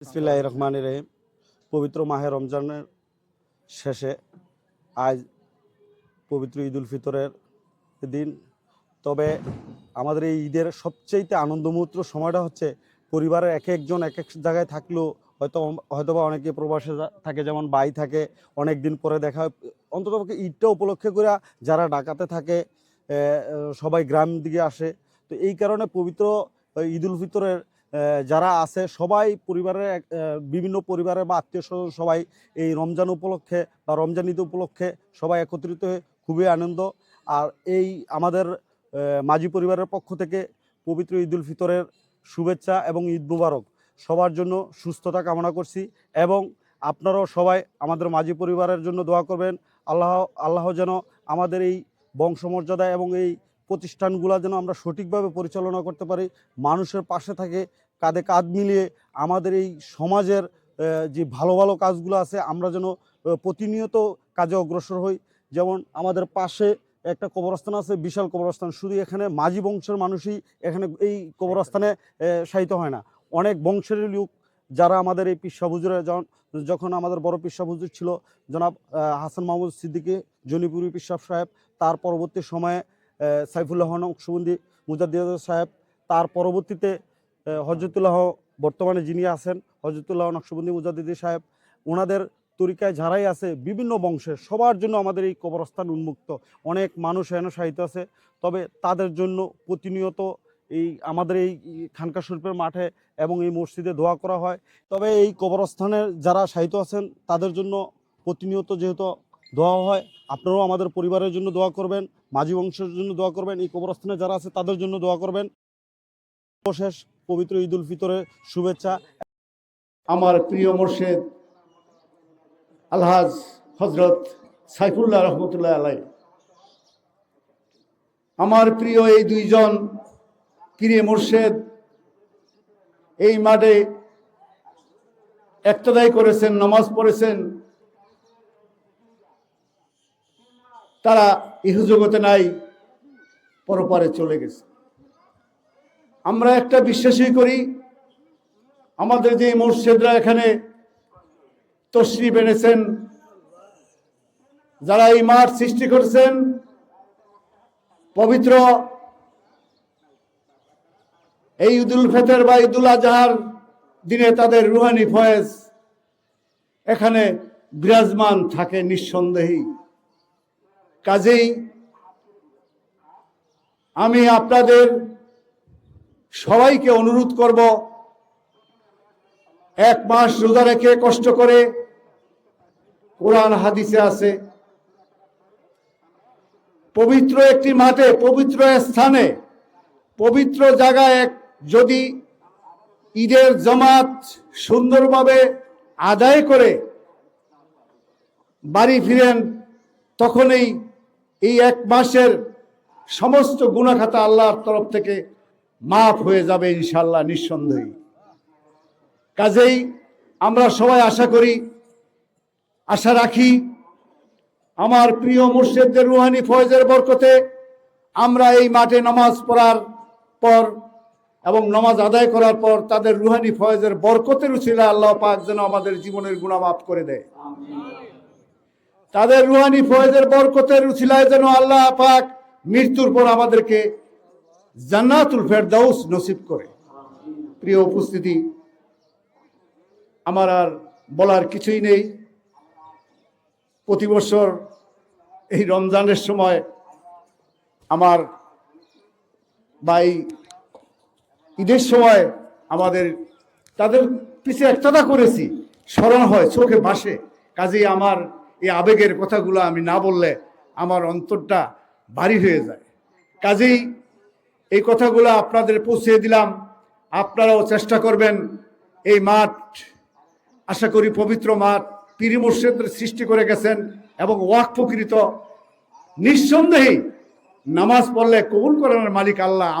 বিসমিল্লাহ রহমান রহিম। পবিত্র মাহে রমজানের শেষে আজ পবিত্র ঈদ উল ফিতরের দিন। তবে আমাদের এই ঈদের সবচেয়ে আনন্দমুহূর্ত সময়টা হচ্ছে পরিবারের এক একজন এক এক জায়গায় থাকলেও হয়তো হয়তোবা অনেকে প্রবাসে থাকে যেমন বাই থাকে অনেক দিন পরে দেখা হয়। অন্তত ঈদটা উপলক্ষে করে যারা ডাকাতে থাকে সবাই গ্রাম দিকে আসে। তো এই কারণে পবিত্র আহ, ঈদ উল ফিতরের যারা আছে, সবাই পরিবারের বিভিন্ন পরিবারের বা আত্মীয় স্বজন সবাই এই রমজান উপলক্ষে বা রমজান ঈদ উপলক্ষে সবাই একত্রিত হয়ে খুবই আনন্দ। আর এই আমাদের মাঝি পরিবারের পক্ষ থেকে পবিত্র ঈদুল ফিতরের শুভেচ্ছা এবং ঈদ মুবারক। সবার জন্য সুস্থতা কামনা করছি এবং আপনারাও সবাই আমাদের মাঝি পরিবারের জন্য দোয়া করবেন। আল্লাহ আল্লাহ যেন আমাদের এই বংশমর্যাদা এবং এই প্রতিষ্ঠানগুলো যেন আমরা সঠিকভাবে পরিচালনা করতে পারি, মানুষের পাশে থাকে, কাঁধে কাঁধ মিলিয়ে আমাদের এই সমাজের যে ভালো ভালো কাজগুলো আছে, আমরা যেন প্রতিনিয়ত কাজে অগ্রসর হই। যেমন আমাদের পাশে একটা কবরস্থান আছে, বিশাল কবরস্থান। শুধু এখানে মাঝি বংশের মানুষই এখানে এই কবরস্থানে শায়িত হয় না। অনেক বংশের লোক যারা আমাদের এই পিসা হুজুরে যখন যখন আমাদের বড় পিসা হুজুর ছিল, জনাব হাসান মাহমুদ সিদ্দিকী, জনিপুরি পিসাব সাহেব, তার পরবর্তী সময়ে সাইফুল্লাহ নকশবন্দি মুজাদ্দিদ সাহেব। তার পরবর্তীতে হজরতুল্লাহ বর্তমানে যিনি আছেন, হজরতুল্লাহ নকশবন্দি মুজাদ্দিদি সাহেব। ওনাদের তরিকায় যারাই আছে, বিভিন্ন বংশের, সবার জন্য আমাদের এই কবরস্থান উন্মুক্ত। অনেক মানুষ এনে সাহিত্য আছে। তবে তাদের জন্য প্রতিনিয়ত এই আমাদের এই খানকা শরীফের মাঠে এবং এই মসজিদে দোয়া করা হয়। তবে এই কবরস্থানের যারা সাহিত্য আছেন, তাদের জন্য প্রতিনিয়ত যেহেতু দোয়া হয়, আপনারাও আমাদের পরিবারের জন্য দোয়া করবেন, মাঝি বংশের জন্য দোয়া করবেন, এই কবরস্থানে যারা আছে তাদের জন্য দোয়া করবেন। শেষ পবিত্র ঈদ উল ফিতরের শুভেচ্ছা। আমার প্রিয় মোর্শেদ আলহাজ হজরত সাইফুল্লাহ রহমতুল্লাহ আলাই, আমার প্রিয় এই দুইজন প্রিয় মোর্শেদ, এই মাঠে একতদাই করেছেন, নামাজ পড়েছেন তারা ইহজগতে নাই, পরপারে চলে গেছে। আমরা একটা বিশ্বাসই করি, আমাদের যে মুর্শেদরা এখানে তশ্রিফ এনেছেন, যারা এই মাঠ সৃষ্টি করেছেন, পবিত্র এই ঈদুল ফেতর বা ঈদুল আজহার দিনে তাদের রুহানি ফয়েজ এখানে বিরাজমান থাকে নিঃসন্দেহী কাজেই আমি আপনাদের সবাইকে অনুরোধ করব, এক মাস রোজা রেখে কষ্ট করে কোরআন হাদিসে আছে। পবিত্র একটি মাঠে, পবিত্র স্থানে, পবিত্র জায়গায় এক যদি ঈদের জমাত সুন্দরভাবে আদায় করে বাড়ি ফিরেন, তখনই এই এক মাসের সমস্ত গুণাখাতা আল্লাহর তরফ থেকে মাফ হয়ে যাবে ইনশাল্লাহ নিঃসন্দেহী। কাজেই আমরা সবাই আশা করি, আশা রাখি আমার প্রিয় মুর্শিদদের রুহানি ফয়েজের বরকতে আমরা এই মাঠে নামাজ পড়ার পর এবং নামাজ আদায় করার পর তাদের রুহানি ফয়েজের বরকতের উচিলা আল্লাহ পাক যেন আমাদের জীবনের গুণা মাফ করে দেয়। তাদের রুহানি ফয়েজের বরকতের উচিলায় যেন আল্লাহ পাক মৃত্যুর পর আমাদেরকে জান্নাতুল ফেরদাউস নসিব করে। প্রিয় উপস্থিতি, আমার আর বলার কিছুই নেই। প্রতি বছর এই রমজানের সময় আমার এই ঈদের সময় আমাদের, তাদের পিছিয়ে একটাদা করেছি, স্মরণ হয় চোখে ভাসে। কাজেই আমার এই আবেগের কথাগুলো আমি না বললে আমার অন্তরটা ভারী হয়ে যায়। কাজেই এই কথাগুলো আপনাদের পৌঁছে দিলাম। আপনারাও চেষ্টা করবেন এই মাঠ, আশা করি পবিত্র মাঠ, পীর সৃষ্টি করে গেছেন এবং ওয়াক প্রকৃত। নিঃসন্দেহে নামাজ পড়লে কবুল করানোর মালিক আল্লাহ